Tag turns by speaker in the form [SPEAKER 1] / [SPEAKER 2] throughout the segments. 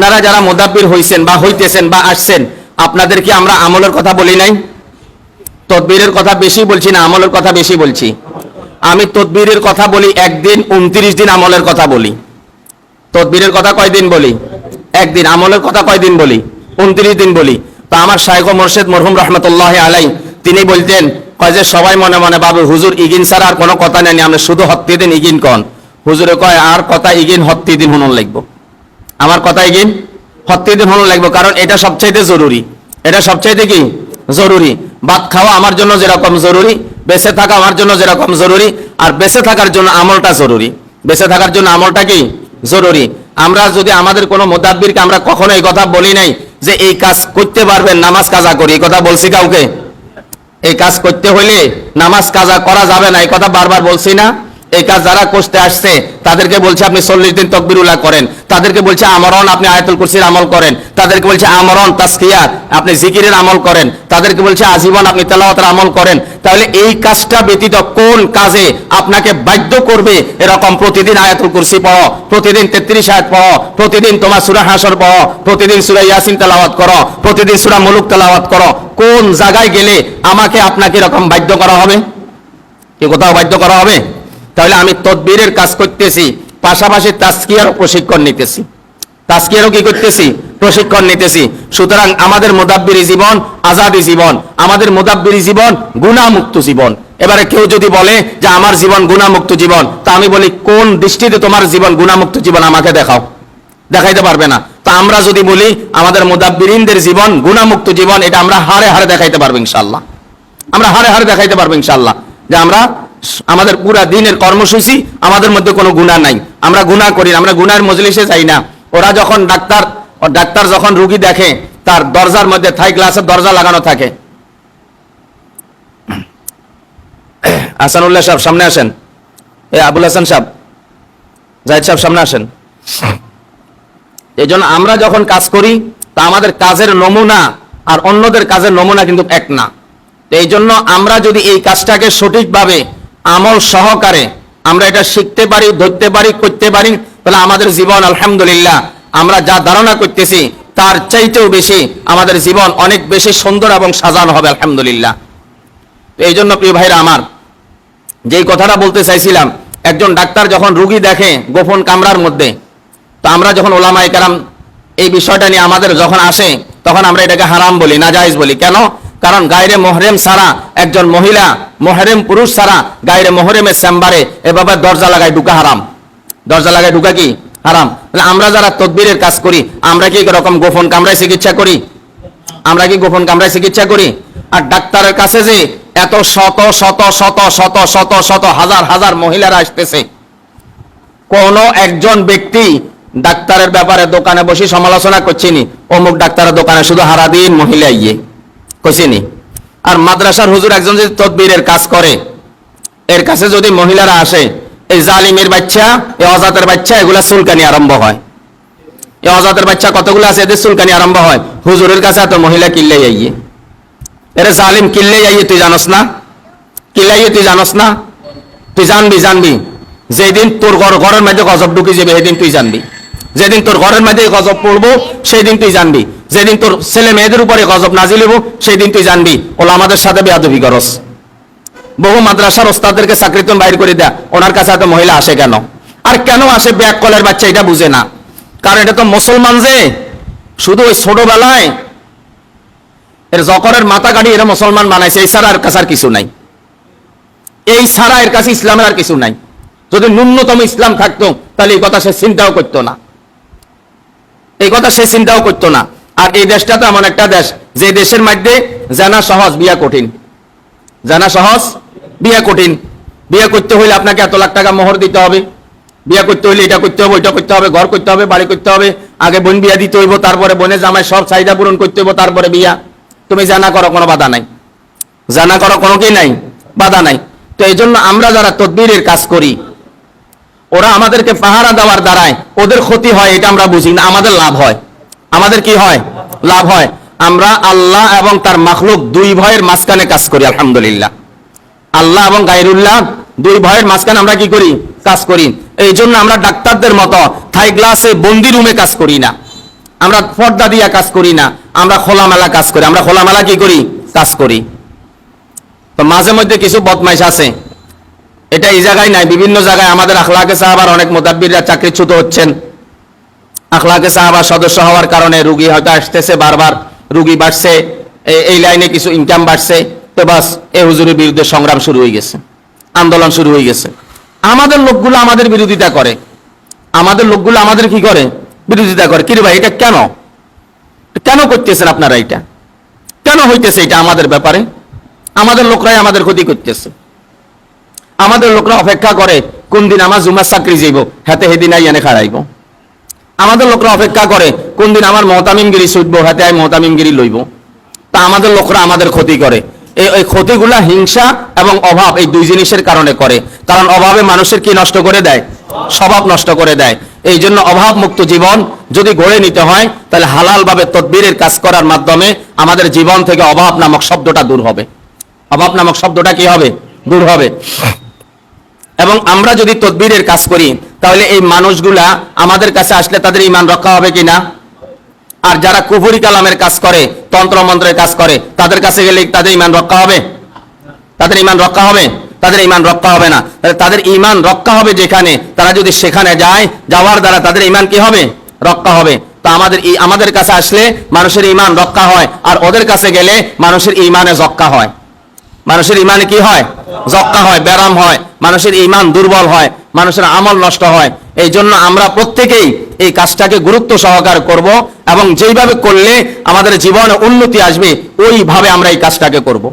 [SPEAKER 1] আপনারা যারা মোদাব্বির হইছেন বা হইতেছেন বা আসছেন, আপনাদেরকে আমরা আমলের কথা বলি নাই? তদবিরের কথা বেশি বলছি না, আমলের কথা বেশি বলছি? আমি তদবিরের কথা বলি একদিন, উনত্রিশ দিন আমলের কথা বলি। তদবিরের কথা কয়দিন বলি? একদিন, আমলের কথা কয়দিন বলি? উনত্রিশ দিন বলি। তো আমার শাইখ মোর্শেদ মরহুম রহমতুল্লাহ আলাই তিনি বলতেন, কয় যে সবাই মনে মনে বাবু, হুজুর ইগিন ছাড়া আর কোনো কথা নেই আমরা শুধু হত্যি দিন ইগিন কন। হুজুরে কয়, আর কথা ইগিন হত্যি দিন হুনন লাগবো আমার কথা ইগিন হত্যি দিন লাগবে, কারণ এটা সবচাইতে জরুরি। এটা সবচাইতে কি? জরুরি। ভাত খাওয়া আমার জন্য যেরকম জরুরি, বেঁচে থাকা আমার জন্য যেরকম জরুরি, আর বেঁচে থাকার জন্য আমলটা জরুরি। বেঁচে থাকার জন্য আমলটা কি? জরুরি। আমরা যদি আমাদের কোনো মোদাব্বিরকে আমরা কখনো এই কথা বলি নাই যে এই কাজ করতে পারবেন, নামাজ কাজা করি, এই কথা বলছি কাউকে? এই কাজ করতে হইলে নামাজ কাজা করা যাবে না, এই কথা বারবার বলছি না। এই কাজ যারা করতে আসছে, তাদেরকে বলছে আপনি চল্লিশ দিন তকবিরুল্লাহ করেন। তাদেরকে বলছে আমরণ আপনি আয়াতুল কুরসির আমল করেন। তাদেরকে বলছে আমরণ তাসকিয়া আপনি জিকিরের আমল করেন। তাদেরকে বলছে আজীবন আপনি তেলাওয়াতের আমল করেন। তাহলে এই কাজটা ব্যতীত কোন কাজে আপনাকে বাধ্য করবে এরকম প্রতিদিন আয়াতুল কুরসি পড়ো, প্রতিদিন তেত্রিশ আয়াত পড়ো, প্রতিদিন তোমার সুরা হাসর পড়ো, প্রতিদিন সুরা ইয়াসিন তেলাওয়াত করো, প্রতিদিন সুরা মুলুক তেলাওয়াত করো। কোন জায়গায় গেলে আমাকে আপনাকে এরকম বাধ্য করা হবে? কি কোথাও বাধ্য করা হবে? তাহলে আমি তদবিরের কাজ করতেছি, পাশাপাশি তাস্কিয়ারও প্রশিক্ষণ নিতেছি। তাস্কিয়ারও কি করতেছি? প্রশিক্ষণ নিতেছি। সুতরাং আমাদের মোদাব্বিরি জীবন আজাদি জীবন, আমাদের মোদাব্বিরি জীবন গুণামুক্ত জীবন। এবারে কেউ যদি বলে যে আমার জীবন গুণামুক্ত জীবন, তা আমি বলি, কোন দৃষ্টিতে তোমার জীবন গুণামুক্ত জীবন আমাকে দেখাও। দেখাইতে পারবে না। তা আমরা যদি বলি, আমাদের মোদাব্বিরিনদের জীবন গুণামুক্ত জীবন, এটা আমরা হারে হারে দেখাইতে পারব ইনশাল্লাহ আমরা হারে হারে দেখাইতে পারব ইনশাল্লাহ যে আমরা আমাদের পুরা দিনের কর্মসূচি আমাদের মধ্যে কোনো গুণা নাই। আমরা গুণা করি আমরা গুনার মজলিসে যাই না। ওরা যখন ডাক্তার ডাক্তার যখন রুগী দেখে, তার দরজার মধ্যে থাই গ্লাসের দরজা লাগানো থাকে। আসানুল্লাহ সাহেব, সামনে আসেন। এ আবুল হাসান সাহেব, জাহিদ সাহেব, সামনে আসেন। এই আমরা যখন কাজ করি, তা আমাদের কাজের নমুনা আর অন্যদের কাজের নমুনা কিন্তু এক না। এই জন্য আমরা যদি এই কাজটাকে সঠিকভাবে আমল সহকারে আমরা এটা শিখতে পারি, ধরতে পারি, করতে পারি, তাহলে আমাদের জীবন আলহামদুলিল্লাহ। আমরা যা ধারণা করতেছি, তার চাইতেও বেশি আমাদের জীবন অনেক বেশি সুন্দর এবং সাজানো হবে, আলহামদুলিল্লাহ। এই জন্য প্রিয় ভাইরা আমার, যেই কথাটা বলতে চাইছিলাম, একজন ডাক্তার যখন রুগী দেখে গোপন কামরার মধ্যে, তো আমরা যখন ওলামাই কারাম এই বিষয়টা নিয়ে আমাদের যখন আসে, তখন আমরা এটাকে হারাম বলি নাজাইজ বলি। কেন? কারণ গায়রে মোহরেম ছাড়া একজন মহিলা, মহরেম পুরুষ ছাড়া গায়রে মোহরেমের চেম্বারে এভাবে দরজা লাগায় ঢুকা হারাম। দরজা লাগায় ঢুকা কি? হারাম। তাহলে আমরা যারা তদবিরের কাজ করি, আমরা কি এরকম গোপন কামরায় চিকিৎসা করি? আমরা কি গোপন কামরায় চিকিৎসা করি? আর ডাক্তারের কাছে যে এত শত শত শত শত শত শত, হাজার হাজার মহিলারা আসতেছে। কোন একজন ব্যক্তি ডাক্তারের ব্যাপারে দোকানে বসে সমালোচনা করছিনি অমুক ডাক্তারের দোকানে শুধু হারা হারাদিন মহিলা ইয়ে। কছিনি আর মাদ্রাসার হুজুর একজন যদি তদবিরের কাজ করে, এর কাছে যদি মহিলারা আসে, এই জালিমের বাচ্চা, এই অজাতের বাচ্চা, এগুলা চুলকানি আরম্ভ হয়। এই অজাতের বাচ্চা কতগুলো আছে? এদের চুলকানি আরম্ভ হয়। হুজুরের কাছে এত মহিলা কিল্লে আইয়ে। এরে জালিম কিল্লে আইয়ে, তুই জানোস না? কিল্লে আইয়ে, তুই জানোস না? তুই জানবি জানবি। যেদিন তোর ঘর, ঘরের মধ্যে গজব ঢুকে যাবে, সেদিন তুই জানবি। যেদিন তোর ঘরের মধ্যে গজব পড়ব সেই দিন তুই জানবি। যেদিন তোর ছেলে মেয়েদের উপরে গজব নাজিল হব সেই দিন তুই জানবি, ওলা আমাদের সাথে বেয়াদবি করস। বহু মাদ্রাসার ওস্তাদদেরকে চাকরিতন বাইর করে দেয়া, ওনার কাছে এত মহিলা আসে কেন? আর কেন আসে ব্যাক কলের বাচ্চা, এটা বুঝে না। কারণ এটা তো মুসলমান যে, শুধু ওই ছোটবেলায় এর জকরের মাথা গাড়ি এরা মুসলমান বানাইছে, এই ছাড়া আর কাছে আর কিছু নাই। এই ছাড়া এর কাছে ইসলামের আর কিছু নাই। যদি ন্যূনতম ইসলাম থাকতো, তাহলে এই কথা সে চিন্তাও করতো না। এই কথা সে চিন্তাও করতো না। আর এই দেশটা তো এমন একটা দেশ যে দেশের মধ্যে জানা সহজ বিয়া কঠিন। জানা সহজ বিয়া কঠিন। বিয়ে করতে হইলে আপনাকে এত লাখ টাকা মোহর দিতে হবে। বিয়ে করতে হইলে এটা করতে হবে, ওইটা করতে হবে, ঘর করতে হবে, বাড়ি করতে হবে। আগে বোন বিয়া দিতে হইব, তারপরে বোনের জামাই সব চাহিদা পূরণ করতে হইব, তারপরে বিয়া। তুমি জানা করো, কোনো বাধা নাই। জানা করো, কোনো কি নাই? বাধা নাই। তো এই জন্য আমরা যারা তদবিরের কাজ করি, ওরা আমাদেরকে পাহারা দেওয়ার দ্বারায় ওদের ক্ষতি হয়, এটা আমরা বুঝি না, আমাদের লাভ হয়। আমাদের কি হয়? লাভ হয়। আমরা আল্লাহ এবং তার মাখলুক দুই ভয়ের মাঝখানে কাজ করি, আলহামদুলিল্লাহ। আল্লাহ এবং গাইরুল্লাহ দুই ভয়ের মাঝখানে আমরা কি করি? কাজ করি। এই জন্য আমরা ডাক্তারদের মতো থাই গ্লাসে বন্দি রুমে কাজ করি না। আমরা পর্দা দিয়া কাজ করি না। আমরা খোলামেলা কাজ করি। আমরা খোলামেলা কি করি? কাজ করি। তো মাঝে মধ্যে কিছু বদমাইশ আছে। এটা এই জায়গায় নাই। বিভিন্ন জায়গায় আমাদের আখলাকে সাহাবার অনেক মোতাব্বিররা চাকরিচ্যুত হচ্ছেন। আখলাকে সাহাবার সদস্য হওয়ার কারণে রুগী হয়তো আসতেছে, বারবার রুগী বাড়ছে এই লাইনে কিছু ইনকাম বাড়ছে, তো বাস এ হুজুরের বিরুদ্ধে সংগ্রাম শুরু হয়ে গেছে, আন্দোলন শুরু হয়ে গেছে। আমাদের লোকগুলো আমাদের বিরোধিতা করে। আমাদের লোকগুলো আমাদের কি করে? বিরোধিতা করে। কিরে ভাই, এটা কেন? কেন করতেছেন আপনারা এটা? কেন হইতেছে এটা আমাদের ব্যাপারে? আমাদের লোকরাই আমাদের ক্ষতি করতেছে। আমাদের লোকরা অপেক্ষা করে কোন দিন আমার জুমার চাকরি যাইব, হাতে হেদিন আই এনে খাড়াইব। আমাদের লোকরা অপেক্ষা করে, কোন দিন আমার মহতামিমগিরি ছুটবো, হাতে আমি মহতামিমগিরি লইব। তা আমাদের লোকরা আমাদের ক্ষতি করে। এই ক্ষতিগুলা হিংসা এবং অভাব এই দুই জিনিসের কারণে করে। কারণ অভাবে মানুষের কি নষ্ট করে দেয়? স্বভাব নষ্ট করে দেয়। এই জন্য অভাব মুক্ত জীবন যদি গড়ে নিতে হয়, তাহলে হালাল ভাবে তদবিরের কাজ করার মাধ্যমে আমাদের জীবন থেকে অভাব নামক শব্দটা দূর হবে। অভাব নামক শব্দটা কি হবে? দূর হবে। এবং আমরা যদি তদবিরের কাজ করি, তাহলে এই মানুষগুলা আমাদের কাছে আসলে তাদের ইমান রক্ষা হবে কিনা? আর যারা কুফুরি কালামের কাজ করে তন্ত্র মন্ত্রের কাজ করে, তাদের কাছে গেলে তাদের ইমান রক্ষা হবে? তাদের ইমান রক্ষা হবে? তাদের ইমান রক্ষা হবে না। তাদের ইমান রক্ষা হবে যেখানে? তারা যদি সেখানে যায়, যাওয়ার দ্বারা তাদের ইমান কি হবে? রক্ষা হবে। তো আমাদের আমাদের কাছে আসলে মানুষের ইমান রক্ষা হয়, আর ওদের কাছে গেলে মানুষের ইমানে জক্কা হয়। মানুষের ইমানে কি হয়? জক্কা হয়, ব্যারাম হয়, মানুষের ইমান দুর্বল হয়, মানুষের আমল নষ্ট হয়। এই জন্য আমরা প্রত্যেকেই এই কাজটাকে গুরুত্ব সহকার করব এবং যেইভাবে করলে আমাদের জীবনে উন্নতি আসবে, ওইভাবে আমরা এই কাজটাকে করব।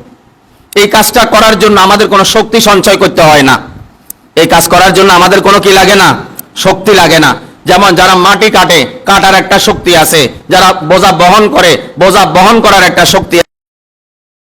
[SPEAKER 1] এই কাজটা করার জন্য আমাদের কোনো শক্তি সঞ্চয় করতে হয় না। এই কাজ করার জন্য আমাদের কোনো কি লাগে না? শক্তি লাগে না। যেমন যারা মাটি কাটে, কাটার একটা শক্তি আছে, যারা বোঝা বহন করে, বোঝা বহন করার একটা শক্তি